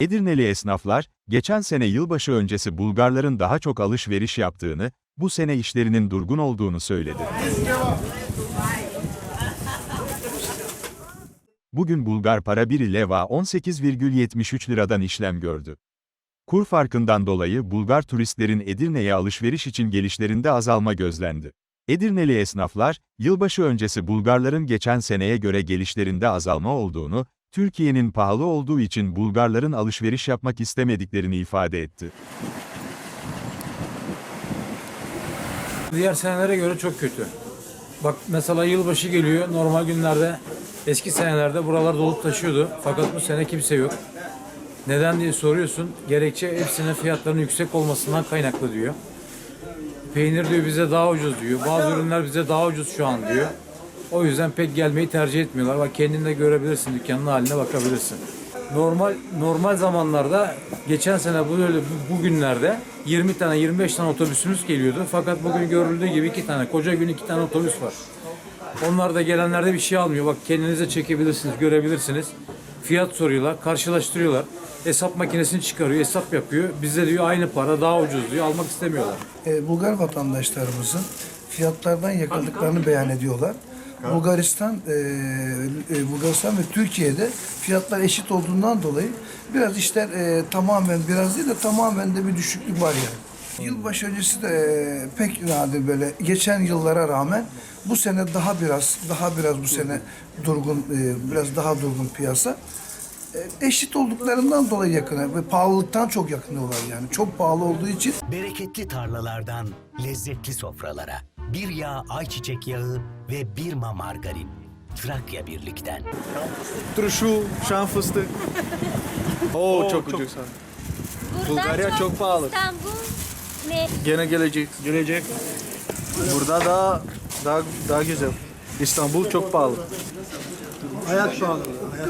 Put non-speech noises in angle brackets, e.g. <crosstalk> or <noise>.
Edirneli esnaflar, geçen sene yılbaşı öncesi Bulgarların daha çok alışveriş yaptığını, bu sene işlerinin durgun olduğunu söyledi. Bugün Bulgar para biri leva 18,73 liradan işlem gördü. Kur farkından dolayı Bulgar turistlerin Edirne'ye alışveriş için gelişlerinde azalma gözlendi. Edirneli esnaflar, yılbaşı öncesi Bulgarların geçen seneye göre gelişlerinde azalma olduğunu, Türkiye'nin pahalı olduğu için Bulgarların alışveriş yapmak istemediklerini ifade etti. Diğer senelere göre çok kötü. Bak mesela yılbaşı geliyor. Normal günlerde eski senelerde buralar dolup taşıyordu. Fakat bu sene kimse yok. Neden diye soruyorsun. Gerekçe hepsinin fiyatlarının yüksek olmasından kaynaklı diyor. Peynir diyor bize daha ucuz diyor. Bazı ürünler bize daha ucuz şu an diyor. O yüzden pek gelmeyi tercih etmiyorlar. Bak kendin de görebilirsin. Dükkanın haline bakabilirsin. Normal normal zamanlarda geçen sene bu böyle bu- bugünlerde 20 tane 25 tane otobüsümüz geliyordu. Fakat bugün görüldüğü gibi iki tane koca gün iki tane otobüs var. Onlar da gelenlerde bir şey almıyor. Bak kendinize çekebilirsiniz, görebilirsiniz. Fiyat soruyorlar, karşılaştırıyorlar. Hesap makinesini çıkarıyor, hesap yapıyor. Bize diyor aynı para daha ucuz diyor. Almak istemiyorlar. e, Bulgar vatandaşlarımızın fiyatlardan yakaladıklarını beyan ediyorlar. Bulgaristan, e, e, Bulgaristan ve Türkiye'de fiyatlar eşit olduğundan dolayı biraz işler e, tamamen biraz değil de tamamen de bir düşüklük var yani. Yılbaşı öncesi de e, pek nadir böyle geçen yıllara rağmen bu sene daha biraz daha biraz bu sene durgun e, biraz daha durgun piyasa. E, eşit olduklarından dolayı yakın ve pahalılıktan çok yakınıyorlar yani. Çok pahalı olduğu için Bereketli tarlalardan lezzetli sofralara. Bir yağ ayçiçek yağı ve bir ma margarin. Trakya Birlik'ten. Turşu, şan fıstık. <laughs> Oo, çok, ucuz. ha. Buradan Bulgarya çok pahalı. İstanbul ne? Gene gelecek. Gelecek. Burada daha daha daha güzel. İstanbul çok pahalı. Hayat pahalı. Hayat.